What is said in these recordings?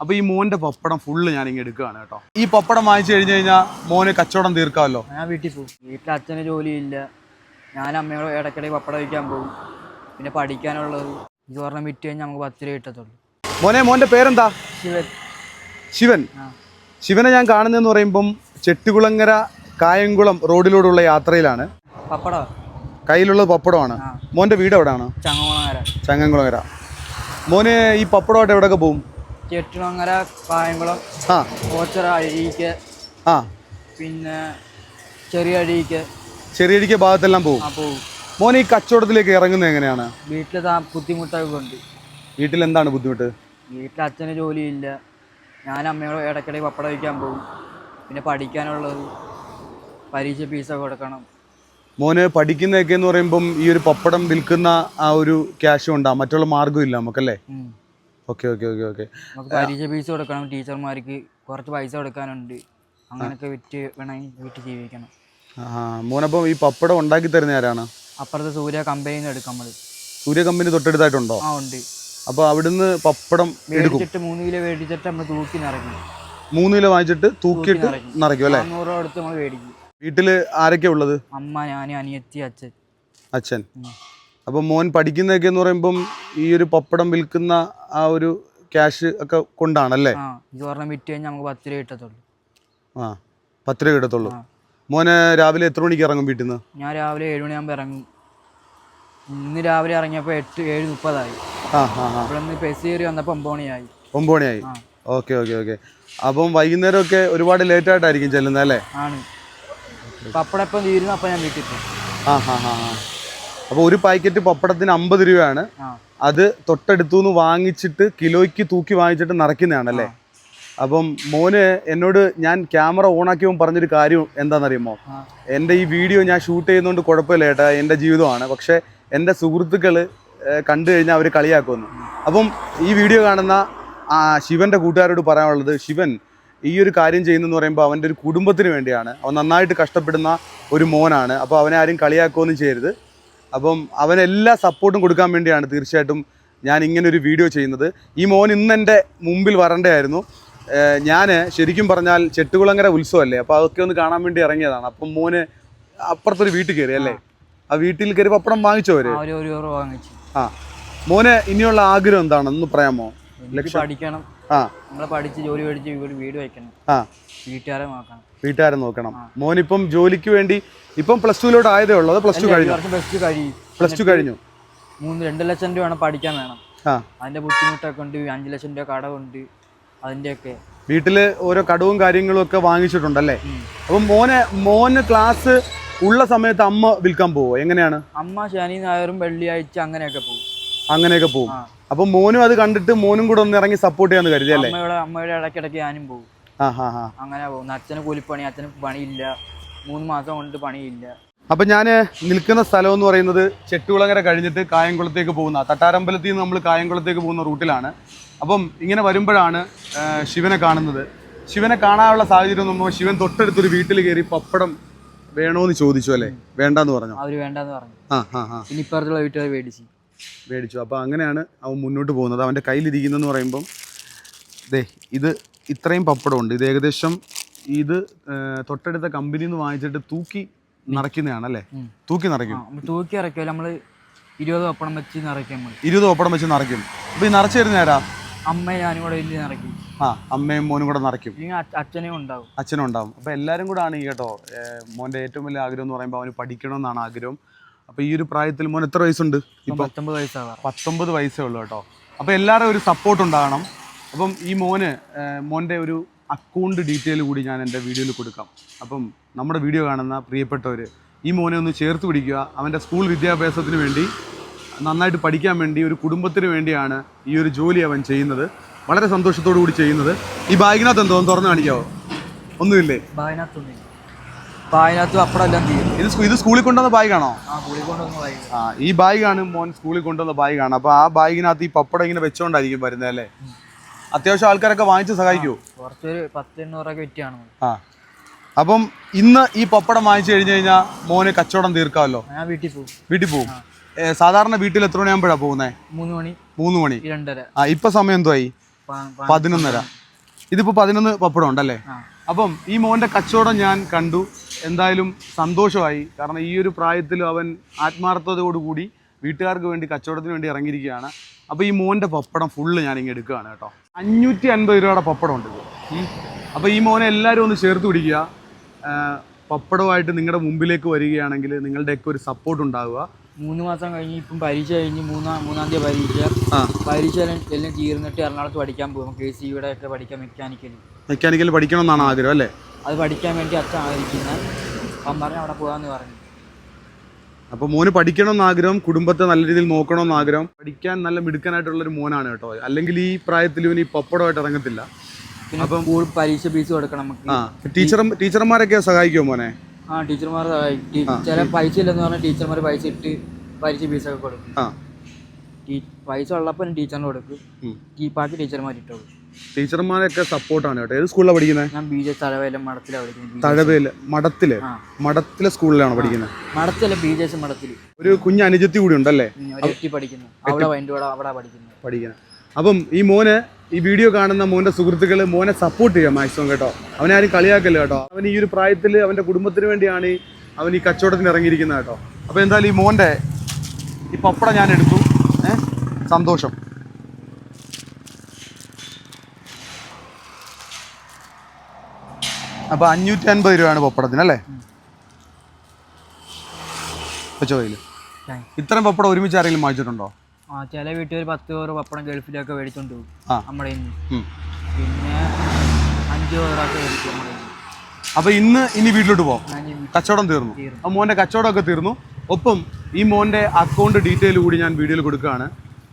അപ്പൊ ഈ മോന്റെ പപ്പടം ഫുള്ള് ഞാൻ ഇങ്ങനെ എടുക്കുകയാണ് കേട്ടോ. ഈ പപ്പടം വാങ്ങിച്ചു കഴിഞ്ഞു കഴിഞ്ഞാൽ മോനെ കച്ചവടം തീർക്കാമല്ലോ? ഞാൻ വീട്ടിൽ പോകും വീട്ടിൽ അച്ഛന് ജോലിയില്ല. ഞാൻ അമ്മയോട് ഇടയ്ക്കിടയ്ക്ക് പപ്പടം വയ്ക്കാൻ പോകും പിന്നെ പഠിക്കാനുള്ളത്. ഇത് പറഞ്ഞാൽ വിറ്റ് കഴിഞ്ഞാൽ നമുക്ക് പത്ത് രൂപ കിട്ടത്തുള്ളൂ. മോനെ മോന്റെ പേരെന്താ? ശിവൻ. ശിവൻ. ശിവനെ ഞാൻ കാണുന്നതെന്ന് പറയുമ്പം ചെട്ടികുളങ്ങര കായംകുളം റോഡിലൂടെയുള്ള യാത്രയിലാണ്. പപ്പടം. കയ്യിലുള്ളത് പപ്പടമാണ്. മോന്റെ വീട് എവിടെയാണ് ചങ്ങങ്കുളങ്ങര ചങ്ങംകുളങ്ങര മോന് ഈ പപ്പടമായിട്ട് എവിടെയൊക്കെ പോകും ചെട്ടിളങ്ങര കായംകുളം ആ. ഓച്ചറ അഴീക്ക് ആ. പിന്നെ ചെറിയ അഴീക്ക്. ചെറിയടിക്ക ഭാഗത്തെല്ലാം പോകും മോൻ ഈ കച്ചവടത്തിലേക്ക് ഇറങ്ങുന്നത് എങ്ങനെയാണ്? വീട്ടിൽ താ ബുദ്ധിമുട്ടൊക്കെ ഉണ്ട്. വീട്ടിൽ എന്താണ് ബുദ്ധിമുട്ട്? വീട്ടിൽ അച്ഛന് ജോലിയില്ല. ഞാൻ അമ്മയോട് ഇടയ്ക്കിടയ്ക്ക് പപ്പടം വയ്ക്കാൻ പോകും പിന്നെ പഠിക്കാനുള്ളത്. പരീക്ഷ ഫീസൊക്കെ കൊടുക്കണം. മോന് പഠിക്കുന്നതൊക്കെ എന്ന് പറയുമ്പം ഈ ഒരു പപ്പടം വിൽക്കുന്ന ആ ഒരു ക്യാഷ് ഉണ്ടാകും മറ്റുള്ള മാർഗം ഇല്ല നമുക്കല്ലേ. Okay okay okay okay. നമുക്ക് പരീക്ഷ ഫീസ് കൊടുക്കണം ടീച്ചർമാർക്ക് കുറച്ച് പൈസ കൊടുക്കാനുണ്ട്. അങ്ങനെയൊക്കെ വിറ്റ് വേണമെങ്കിൽ വീട്ടിൽ ജീവിക്കണം. ആ മോനപ്പം ഈ പപ്പടം ഉണ്ടാക്കി തരുന്ന ആരാണ്? അപ്പുറത്തെ സൂര്യ കമ്പനിയിൽ നിന്ന് എടുക്കാം നമ്മൾ സൂര്യ കമ്പനി തൊട്ടടുത്തായിട്ടുണ്ടോ? ആ ഉണ്ട്. അപ്പോൾ അവിടുന്ന് പപ്പടം എടുക്കും. മേടിച്ചിട്ട് മൂന്ന് കിലോ മേടിച്ചിട്ട് നമ്മൾ തൂക്കി നിറയ്ക്കും. മൂന്ന് കിലോ വാങ്ങിച്ചിട്ട് തൂക്കിയിട്ട് നിറയ്ക്കും. നിറയ്ക്കും അല്ലേ? നാന്നൂറ് രൂപ കൊടുത്ത് നമ്മൾ മേടിക്കും. വീട്ടിൽ ആരൊക്കെയാ ഉള്ളത്? അമ്മ ഞാൻ അനിയത്തി അച്ഛൻ. അച്ഛൻ. ഉം. അപ്പം മോൻ പഠിക്കുന്നതൊക്കെ എന്ന് പറയുമ്പം ഈ ഒരു പപ്പടം വിൽക്കുന്ന ആ ഒരു ക്യാഷ് ഒക്കെ കൊണ്ടാണല്ലേ? ആ ഇത് പറഞ്ഞാൽ വിറ്റ് കഴിഞ്ഞാൽ നമുക്ക് പത്ത് രൂപ കിട്ടത്തുള്ളൂ. ആ പത്ത് രൂപ കിട്ടത്തുള്ളൂ. മോനെ രാവിലെ എത്ര മണിക്ക് ഇറങ്ങും വീട്ടിൽ നിന്ന്? ഞാൻ രാവിലെ ഏഴ് മണിയാകുമ്പോൾ ഇറങ്ങും. ഇന്ന് രാവിലെ ഇറങ്ങിയപ്പോൾ എട്ട് ഏഴ് മുപ്പതായി. ആ ആ ആ. ഇവിടെ നിന്ന് ബസ് കയറി വന്നപ്പോൾ ഒമ്പത് മണിയായി. ഒമ്പത് മണിയായി? ആ. Okay okay okay. അപ്പം വൈകുന്നേരമൊക്കെ ഒരുപാട് ലേറ്റ് ആയിട്ടായിരിക്കും ചെല്ലുന്നത് അല്ലേ? ആണ്. പപ്പടം ഇപ്പം തീരുന്നു അപ്പം ഞാൻ വീട്ടിൽ പോകും ആ ഹാ ഹാ ഹാ അപ്പോൾ ഒരു പാക്കറ്റ് പപ്പടത്തിന് അമ്പത് രൂപയാണ്. അത് തൊട്ടടുത്തു നിന്ന് വാങ്ങിച്ചിട്ട് കിലോയ്ക്ക് തൂക്കി വാങ്ങിച്ചിട്ട് നിറയ്ക്കുന്നതാണല്ലേ? അപ്പം മോന് എന്നോട് ഞാൻ ക്യാമറ ഓണാക്കിയപ്പോൾ പറഞ്ഞൊരു കാര്യം എന്താണെന്നറിയുമോ എന്റെ ഈ വീഡിയോ ഞാൻ ഷൂട്ട് ചെയ്യുന്നതുകൊണ്ട് കുഴപ്പമില്ല ഏട്ടാ എന്റെ ജീവിതമാണ്. പക്ഷേ എന്റെ സുഹൃത്തുക്കൾ കണ്ടു കഴിഞ്ഞാൽ അവർ കളിയാക്കുമെന്ന്. അപ്പം ഈ വീഡിയോ കാണുന്ന ആ ശിവന്റെ കൂട്ടുകാരോട് പറയാനുള്ളത് ശിവൻ ഈ ഒരു കാര്യം ചെയ്യുന്നതെന്ന് പറയുമ്പോൾ അവന്റെ ഒരു കുടുംബത്തിന് വേണ്ടിയാണ്. അവൻ നന്നായിട്ട് കഷ്ടപ്പെടുന്ന ഒരു മോനാണ്. അപ്പോൾ അവനെ ആരും കളിയാക്കുകയൊന്നും ചെയ്യരുത്. അപ്പം അവനെല്ലാ എല്ലാ സപ്പോർട്ടും കൊടുക്കാൻ വേണ്ടിയാണ് തീർച്ചയായിട്ടും ഞാൻ ഇങ്ങനെ ഒരു വീഡിയോ ചെയ്യുന്നത്. ഈ മോൻ ഇന്ന് എന്റെ മുമ്പിൽ വരണ്ടായിരുന്നു ഞാൻ ശരിക്കും പറഞ്ഞാൽ ചെട്ടുകുളങ്ങര ഉത്സവമല്ലേ അപ്പോൾ അതൊക്കെ ഒന്ന് കാണാൻ വേണ്ടി ഇറങ്ങിയതാണ്. അപ്പം മോന് അപ്പുറത്തൊരു വീട്ടിൽ കയറി അല്ലേ? ആ. വീട്ടിൽ കയറി പപ്പടം വാങ്ങിച്ചോ അവർ? ആ മോനെ ഇനിയുള്ള ആഗ്രഹം എന്താണ്? ഒന്ന് പറയാമോ? പഠിക്കണം. നമ്മളെ പഠിച്ച് ജോലി മേടിച്ച് വീട് വീട് വയ്ക്കണം വീട്ടുകാരെ നോക്കണം. വീട്ടുകാരെ നോക്കണം. മോനിപ്പം ജോലിക്ക് വേണ്ടി ഇപ്പം പ്ലസ് ടുവിലോട്ട് ആയതേ ഉള്ളൂ. അത് പ്ലസ് ടു കഴിഞ്ഞു? പ്ലസ് ടു കഴിയും പ്ലസ് ടു കഴിഞ്ഞു. മൂന്ന് രണ്ട് ലക്ഷം രൂപ വേണം പഠിക്കാൻ വേണം. അതിന്റെ ബുദ്ധിമുട്ടൊക്കെ ഉണ്ട്. അഞ്ച് ലക്ഷം രൂപ കടമുണ്ട് അതിന്റെയൊക്കെ. വീട്ടിൽ ഓരോ കടവും കാര്യങ്ങളും ഒക്കെ വാങ്ങിച്ചിട്ടുണ്ടല്ലേ. അപ്പം മോനെ മോന് ക്ലാസ് ഉള്ള സമയത്ത് അമ്മ വിൽക്കാൻ പോവോ? എങ്ങനെയാണ്? അമ്മ ശനി ഞായറും വെള്ളിയാഴ്ച അങ്ങനെയൊക്കെ പോകും. അങ്ങനെയൊക്കെ പോകും അപ്പൊ മോനും അത് കണ്ടിട്ട് മോനും കൂടെ ഒന്ന് ഇറങ്ങി സപ്പോർട്ട് ചെയ്യാന്ന് കരുതി അല്ലേ? അമ്മയുടെ അമ്മയുടെ ഇടയ്ക്കിടയ്ക്ക് ഞാനും പോകും അങ്ങനെ പോകും. അച്ഛന് കൂലിപ്പണി അച്ഛന് പണിയില്ല. മൂന്ന് മാസം കൊണ്ട് പണിയില്ല. അപ്പൊ ഞാൻ നിൽക്കുന്ന സ്ഥലം എന്ന് പറയുന്നത് ചെട്ടുകുളങ്ങര കഴിഞ്ഞിട്ട് കായംകുളത്തേക്ക് പോകുന്ന തട്ടാരമ്പലത്തിൽ നിന്ന് നമ്മൾ കായംകുളത്തേക്ക് പോകുന്ന റൂട്ടിലാണ്. അപ്പം ഇങ്ങനെ വരുമ്പോഴാണ് ശിവനെ കാണുന്നത്. ശിവനെ കാണാനുള്ള സാഹചര്യം നമ്മൾ ശിവൻ തൊട്ടടുത്തൊരു വീട്ടിൽ കയറി പപ്പടം വേണോന്ന് ചോദിച്ചു അല്ലേ? വേണ്ടെന്ന് പറഞ്ഞു? അവർ വേണ്ടെന്ന് പറഞ്ഞു. ആ ആ ആ പിന്നെ ഇപ്പുറത്തുള്ള വീട്ടുകാർ മേടിച്ച് മേടിച്ചു. അപ്പോൾ അങ്ങനെയാണ് അവൻ മുന്നോട്ട് പോകുന്നത്. അവന്റെ കയ്യിലിരിക്കുന്നതെന്ന് പറയുമ്പം ദേ ഇത് ഇത്രയും പപ്പടമുണ്ട്. ഇത് ഏകദേശം ഇത് തൊട്ടടുത്ത കമ്പനിയിൽ നിന്ന് വാങ്ങിച്ചിട്ട് തൂക്കി നിറയ്ക്കുന്നതാണ് അല്ലേ. തൂക്കി നിറയ്ക്കും. തൂക്കി നിറയ്ക്കും. നമ്മൾ ഇരുപത് പപ്പടം വെച്ച് നിറയ്ക്കും ഇരുപത് പപ്പടം വെച്ച് നിറയ്ക്കും. അപ്പോൾ ഈ നിറച്ച് തരുന്ന ആരാ? അമ്മയും ഞാനും കൂടെ വലിയ നിറയ്ക്കും. ആ അമ്മയും മോനും കൂടെ നിറയ്ക്കും. അച്ഛനും ഉണ്ടാവും. അച്ഛനും ഉണ്ടാവും. അപ്പോൾ എല്ലാവരും കൂടെ ആണ് ഈ കേട്ടോ മോന്റെ ഏറ്റവും വലിയ ആഗ്രഹം എന്ന് പറയുമ്പോൾ അവന് പഠിക്കണമെന്നാണ് ആഗ്രഹം. അപ്പോൾ ഈ ഒരു പ്രായത്തിൽ മോൻ എത്ര വയസ്സുണ്ട്? പത്തൊമ്പത് വയസ്സാവാം പത്തൊമ്പത് വയസ്സേ ഉള്ളൂ കേട്ടോ. അപ്പൊ എല്ലാവരും ഒരു സപ്പോർട്ട് ഉണ്ടാകണം. അപ്പം ഈ മോന് മോന്റെ മോന്റെ ഒരു അക്കൗണ്ട് ഡീറ്റെയിൽ കൂടി ഞാൻ എന്റെ വീഡിയോയിൽ കൊടുക്കാം. അപ്പം നമ്മുടെ വീഡിയോ കാണുന്ന പ്രിയപ്പെട്ടവർ ഈ മോനെ ഒന്ന് ചേർത്ത് പിടിക്കുക. അവന്റെ സ്കൂൾ വിദ്യാഭ്യാസത്തിന് വേണ്ടി നന്നായിട്ട് പഠിക്കാൻ വേണ്ടി ഒരു കുടുംബത്തിന് വേണ്ടിയാണ് ഈ ഒരു ജോലി അവൻ ചെയ്യുന്നത്. വളരെ സന്തോഷത്തോടു കൂടി ചെയ്യുന്നത്. ഈ ബാഗിനകത്ത് എന്തോ തുറന്നു കാണിക്കാവോ? ഒന്നുമില്ലേ. ബായനകത്തൊന്നും ബായനകത്ത് പപ്പടം എല്ലാം തീരും. ഇത് സ്കൂ- ഇത് സ്കൂളിൽ കൊണ്ടുവന്ന ബാഗാണോ? ആ പുളി കൊണ്ടുവന്ന് വൈകും ആ ഈ ബാഗാണ് മോൻ സ്കൂളിൽ കൊണ്ടുവന്ന ബാഗാണ് അപ്പൊ ആ ബാഗിനകത്ത് ഈ പപ്പടം ഇങ്ങനെ വെച്ചോണ്ടായിരിക്കും വരുന്നത് അല്ലേ? അത്യാവശ്യം ആൾക്കാരൊക്കെ വാങ്ങിച്ച് സഹായിക്കൂ കുറച്ചൊരു പത്ത് എണ്ണൂറൊക്കെ വിറ്റാണ് ആ. അപ്പം ഇന്ന് ഈ പപ്പടം വാങ്ങിച്ചു കഴിഞ്ഞു കഴിഞ്ഞാൽ മോന് കച്ചവടം തീർക്കാമല്ലോ? ഞാൻ വീട്ടിൽ പോകും. വീട്ടിൽ പോകും? ഏ, സാധാരണ വീട്ടിൽ എത്ര മണിയാകുമ്പോഴാണ് പോകുന്നത് മൂന്ന് മണി. മൂന്ന് മണി. രണ്ടര. ആ ഇപ്പം സമയം എന്തുവായി? ആയി പ- പതിനൊന്നര. ഇതിപ്പോൾ പതിനൊന്ന് പപ്പടം ഉണ്ടല്ലേ? ആ. അപ്പം ഈ മോന്റെ കച്ചവടം ഞാൻ കണ്ടു. എന്തായാലും സന്തോഷമായി. കാരണം ഈ ഒരു പ്രായത്തിൽ അവൻ ആത്മാർത്ഥതയോടുകൂടി വീട്ടുകാർക്ക് വേണ്ടി കച്ചവടത്തിന് വേണ്ടി ഇറങ്ങിയിരിക്കുകയാണ്. അപ്പോൾ ഈ മോന്റെ പപ്പടം ഫുള്ള് ഞാൻ ഇങ്ങനെ എടുക്കുകയാണ് കേട്ടോ. അഞ്ഞൂറ്റി അൻപത് രൂപയുടെ പപ്പടം ഉണ്ട് അപ്പോൾ ഈ മോനെ എല്ലാവരും ഒന്ന് ചേർത്ത് പിടിക്കുക. പപ്പടമായിട്ട് നിങ്ങളുടെ മുമ്പിലേക്ക് വരികയാണെങ്കിൽ നിങ്ങളുടെയൊക്കെ ഒരു സപ്പോർട്ട് ഉണ്ടാവുക. മൂന്ന് മാസം കഴിഞ്ഞ് ഇപ്പം പരീക്ഷ കഴിഞ്ഞ് മൂന്നാം മൂന്നാം തീയതി പരീക്ഷ. ആ. പരീക്ഷ എല്ലാം ജീർന്നിട്ട് തീർന്നിട്ട് എറണാകുളത്ത് പഠിക്കാൻ പോകും കെ സി യുടെ ഒക്കെ പഠിക്കാൻ മെക്കാനിക്കൽ മെക്കാനിക്കൽ പഠിക്കണമെന്നാണ് ആഗ്രഹം അല്ലേ? അത് പഠിക്കാൻ വേണ്ടി അച്ഛൻ ആഗ്രഹിക്കുന്ന അപ്പം പറഞ്ഞു അവിടെ പോകാമെന്ന് പറഞ്ഞു. അപ്പോൾ മോന് പഠിക്കണമെന്ന് ആഗ്രഹം കുടുംബത്തെ നല്ല രീതിയിൽ നോക്കണമെന്ന് ആഗ്രഹം. പഠിക്കാൻ നല്ല മിടുക്കനായിട്ടുള്ളൊരു മോനാണ് കേട്ടോ. അല്ലെങ്കിൽ ഈ പ്രായത്തിൽ ഇവന് ഈ പപ്പടമായിട്ട് ഇറങ്ങത്തില്ല. സ്കൂൾ പരീക്ഷ ഫീസ് കൊടുക്കണം നമുക്ക്. ടീച്ചർ ടീച്ചർമാരൊക്കെ സഹായിക്കുമോ മോനെ? ആ ടീച്ചർമാർ ചില പൈസ ഇല്ലെന്ന് പറഞ്ഞാൽ ടീച്ചർമാർ പൈസ ഇട്ട് പരീക്ഷ ഫീസൊക്കെ കൊടുക്കും. പൈസ ഉള്ളപ്പോൾ ടീച്ചറിന് കൊടുക്കും. ഈ ബാക്കി ടീച്ചർമാർ ഇട്ടോളൂ. ടീച്ചർമാരൊക്കെ സപ്പോർട്ടാണ് കേട്ടോ. ഏത് സ്കൂളിലാണ് പഠിക്കുന്നത് ഞാൻ ബി ജെ തലവേലം മഠത്തിലാണ് പഠിക്കുന്നത് തഴവേൽ മഠത്തിൽ? മഠത്തിലെ സ്കൂളിലാണ് പഠിക്കുന്നത് മഠത്തിൽ ബി ജെ മഠത്തിൽ ഒരു കുഞ്ഞ് അനുജത്തി കൂടി ഉണ്ടല്ലേ? പഠിക്കുന്നു. അവിടെ അവിടെ പഠിക്കുന്നു. പഠിക്കുന്നത് അപ്പം ഈ മോന് ഈ വീഡിയോ കാണുന്ന മോന്റെ സുഹൃത്തുക്കൾ മോനെ സപ്പോർട്ട് ചെയ്യാം മാക്സിമം കേട്ടോ. അവനെ ആരും കളിയാക്കല്ല കേട്ടോ. അവൻ ഈ ഒരു പ്രായത്തിൽ അവന്റെ കുടുംബത്തിന് വേണ്ടിയാണ് അവൻ ഈ കച്ചവടത്തിന് ഇറങ്ങിയിരിക്കുന്നത് കേട്ടോ. അപ്പോൾ എന്തായാലും ഈ മോന്റെ ഈ പപ്പട ഞാൻ എടുത്തു. സന്തോഷം. അപ്പോൾ അഞ്ഞൂറ്റി അൻപത് രൂപയാണ് പപ്പടത്തിന് അല്ലേ? ചോയിൽ ഇത്രയും പപ്പടം ഒരുമിച്ച് ആരെങ്കിലും വാങ്ങിച്ചിട്ടുണ്ടോ? ആ ചില ഒരു പത്ത് ഓറ് പപ്പടം ഗൾഫിലൊക്കെ മേടിച്ചോണ്ട് പോകും. നമ്മുടെ. പിന്നെ അഞ്ച് അപ്പൊ മേടിക്കും ഇന്ന് ഇനി വീട്ടിലോട്ട് പോകാം കച്ചവടം തീർന്നു. അപ്പൊ ആ കച്ചവടം കച്ചവടമൊക്കെ തീർന്നു. ഒപ്പം ഈ മോന്റെ അക്കൗണ്ട് ഡീറ്റെയിൽ കൂടി ഞാൻ വീഡിയോയിൽ കൊടുക്കുകയാണ്.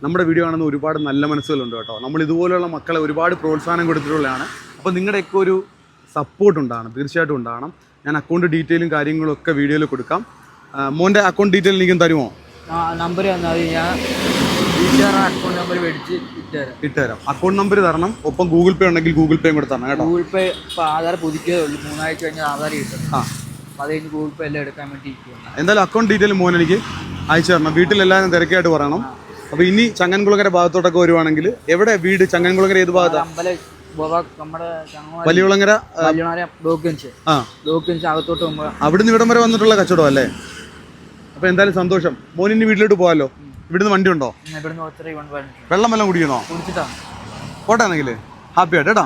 നമ്മുടെ വീഡിയോ കാണുന്ന ഒരുപാട് നല്ല മനസ്സുകളുണ്ട് കേട്ടോ. നമ്മൾ ഇതുപോലെയുള്ള മക്കളെ ഒരുപാട് പ്രോത്സാഹനം കൊടുത്തിട്ടുള്ളതാണ്. അപ്പോൾ നിങ്ങളുടെയൊക്കെ ഒരു സപ്പോർട്ട് ഉണ്ടാകണം തീർച്ചയായിട്ടും ഉണ്ടാകണം ഞാൻ അക്കൗണ്ട് ഡീറ്റെയിലും കാര്യങ്ങളും ഒക്കെ വീഡിയോയിൽ കൊടുക്കാം. മോന്റെ അക്കൗണ്ട് ഡീറ്റെയിൽ എനിക്കും തരുമോ? നമ്പർ തന്നാൽ ഞാൻ അക്കൗണ്ട് നമ്പർ മേടിച്ച് ഇട്ടുതരാം. ഇട്ടുതരാം. അക്കൗണ്ട് നമ്പർ തരണം. ഒപ്പം ഗൂഗിൾ പേ ഉണ്ടെങ്കിൽ ഗൂഗിൾ പേയും കൂടെ തരണം കേട്ടോ. ഗൂഗിൾ പേ ഇപ്പോൾ ആധാർ പുതുക്കിയതേ ഉള്ളൂ. മൂന്നാഴ്ച കഴിഞ്ഞാൽ ആധാർ കിട്ടും. ആ. അത് കഴിഞ്ഞ് ഗൂഗിൾ പേ എല്ലാം എടുക്കാൻ വേണ്ടി എന്തായാലും അക്കൗണ്ട് ഡീറ്റെയിൽ മോൻ എനിക്ക് അയച്ചു തരണം. വീട്ടിലെല്ലാവരും തിരക്കായിട്ട് പറയണം. അപ്പോൾ ഇനി ചങ്ങൻകുളങ്ങര ഭാഗത്തോട്ടൊക്കെ വരുവാണെങ്കിൽ എവിടെ വീട്? ചങ്ങൻകുളങ്ങര ഏത് ഭാഗത്താണ് അമ്പലം പോകുമ്പോൾ അവിടുന്ന് ഇവിടം വരെ വന്നിട്ടുള്ള കച്ചവടം അല്ലേ? അപ്പൊ എന്തായാലും സന്തോഷം. മോനിന്റെ വീട്ടിലോട്ട് പോവാലോ? ഇവിടുന്ന് വണ്ടി ഉണ്ടോ? വെള്ളം വല്ലതും കുടിക്കണോ പോട്ടെ എന്നെങ്കിൽ ഹാപ്പി ആയിട്ട് കേട്ടോ.